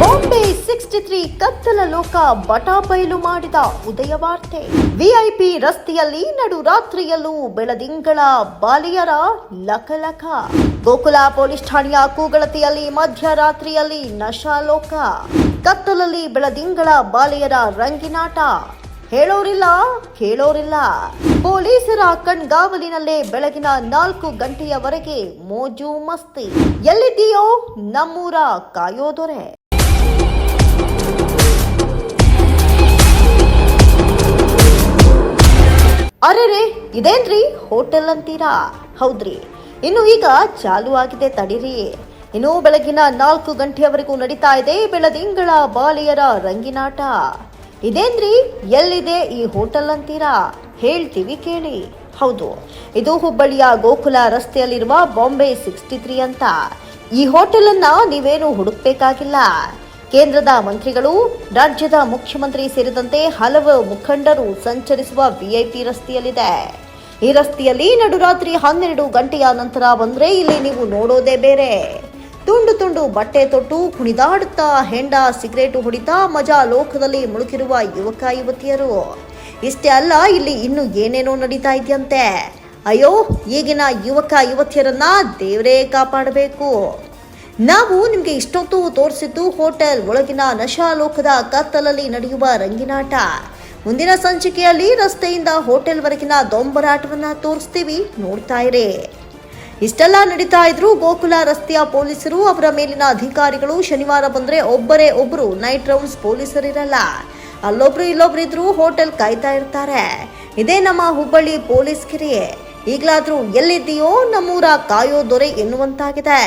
Bombay sixty three ಕತ್ತಲ ಲೋಕ ಬಟಾಪೈಲು ಮಾಡಿದ ಉದಯ ವಾರ್ತೆ ವಿಐಪಿ ರಸ್ತೆಯಲ್ಲಿ ನಡು ರಾತ್ರಿಯಲ್ಲೂ ಬೆಳದಿಂಗಳ ಬಾಲಿಯರ ಲಕಲಕ. ಗೋಕುಲ ಪೊಲೀಸ್ ಠಾಣೆಯ ಕೂಗಳತೆಯಲ್ಲಿ ಮಧ್ಯರಾತ್ರಿಯಲ್ಲಿ ನಶಾಲೋಕ ಕತ್ತಲಲ್ಲಿ ಬೆಳದಿಂಗಳ ಬಾಲಿಯರ ರಂಗಿನಾಟ. ಹೇಳೋರಿಲ್ಲ, ಕೇಳೋರಿಲ್ಲ. ಪೊಲೀಸರ ಕಣ್ಗಾವಲಿನಲ್ಲೇ ಬೆಳಗಿನ ನಾಲ್ಕು ಗಂಟೆಯವರೆಗೆ ಮೋಜು ಮಸ್ತಿ. ಎಲ್ಲಿದ್ದೀಯೋ ನಮ್ಮೂರ ಕಾಯೋದೊರೆ ಅರೆರೆ, ಇದೇನ್ರಿ? ಹೋಟೆಲ್ ಅಂತೀರಾ? ಹೌದ್ರಿ. ಇನ್ನು ಈಗ ಚಾಲು ಆಗಿದೆ ತಡಿರಿ. ಇನ್ನು ಬೆಳಗಿನ ನಾಲ್ಕು ಗಂಟೆಯವರೆಗೂ ನಡೀತಾ ಇದೆ ಬೆಳದಿಂಗಳ ಬಾಲಿಯರ ರಂಗಿನಾಟ. ಇದೇನ್ರಿ? ಎಲ್ಲಿದೆ ಈ ಹೋಟೆಲ್ ಅಂತೀರಾ? ಹೇಳ್ತೀವಿ ಕೇಳಿ. ಹೌದು, ಇದು ಹುಬ್ಬಳ್ಳಿಯ ಗೋಕುಲ ರಸ್ತೆಯಲ್ಲಿರುವ ಬಾಂಬೆ ಸಿಕ್ಸ್ಟಿ ತ್ರೀ ಅಂತ. ಈ ಹೋಟೆಲ್ ಅನ್ನ ನೀವೇನು ಹುಡುಕ್ಬೇಕಾಗಿಲ್ಲ. ಕೇಂದ್ರದ ಮಂತ್ರಿಗಳು, ರಾಜ್ಯದ ಮುಖ್ಯಮಂತ್ರಿ ಸೇರಿದಂತೆ ಹಲವು ಮುಖಂಡರು ಸಂಚರಿಸುವ ವಿಐಪಿ ರಸ್ತೆಯಲ್ಲಿದೆ. ಈ ರಸ್ತೆಯಲ್ಲಿ ನಡುರಾತ್ರಿ ಹನ್ನೆರಡು ಗಂಟೆಯ ನಂತರ ಬಂದರೆ ಇಲ್ಲಿ ನೀವು ನೋಡೋದೇ ಬೇರೆ. ತುಂಡು ತುಂಡು ಬಟ್ಟೆ ತೊಟ್ಟು ಕುಣಿದಾಡುತ್ತಾ ಹೆಂಡ ಸಿಗರೇಟು ಹೊಡಿತಾ ಮಜಾ ಲೋಕದಲ್ಲಿ ಮುಳುಗಿರುವ ಯುವಕ ಯುವತಿಯರು. ಇಷ್ಟೇ ಅಲ್ಲ, ಇಲ್ಲಿ ಇನ್ನು ಏನೇನೋ ನಡೀತಾ ಇದೆಯಂತೆ. ಅಯ್ಯೋ, ಈಗಿನ ಯುವಕ ಯುವತಿಯರನ್ನ ದೇವರೇ ಕಾಪಾಡಬೇಕು. ನಾವು ನಿಮಗೆ ಇಷ್ಟೊತ್ತು ತೋರಿಸಿದ್ದು ಹೋಟೆಲ್ ಒಳಗಿನ ನಶಾಲೋಕದ ಕತ್ತಲಲ್ಲಿ ನಡೆಯುವ ರಂಗಿನಾಟ. ಮುಂದಿನ ಸಂಚಿಕೆಯಲ್ಲಿ ರಸ್ತೆಯಿಂದ ಹೋಟೆಲ್ವರೆಗಿನ ದೊಂಬರಾಟವನ್ನ ತೋರಿಸ್ತೀವಿ, ನೋಡ್ತಾ ಇರಿ. ಇಷ್ಟೆಲ್ಲ ನಡೀತಾ ಇದ್ರು ಗೋಕುಲ ರಸ್ತೆಯ ಪೊಲೀಸರು ಅವರ ಮೇಲಿನ ಅಧಿಕಾರಿಗಳು ಶನಿವಾರ ಬಂದ್ರೆ ಒಬ್ಬರೇ ಒಬ್ಬರು ನೈಟ್ ರೌಂಡ್ಸ್ ಪೊಲೀಸರಿರಲ್ಲ. ಅಲ್ಲೊಬ್ರು ಇಲ್ಲೊಬ್ರು ಇದ್ರು ಹೋಟೆಲ್ ಕಾಯ್ತಾ ಇರ್ತಾರೆ. ಇದೇ ನಮ್ಮ ಹುಬ್ಬಳ್ಳಿ ಪೊಲೀಸ್ ಕಿರಿಯೇ ಈಗಲಾದ್ರೂ ಎಲ್ಲಿದ್ದೀಯೋ ನಮ್ಮೂರ ಕಾಯೋ ದೊರೆ ಎನ್ನುವಂತಾಗಿದೆ.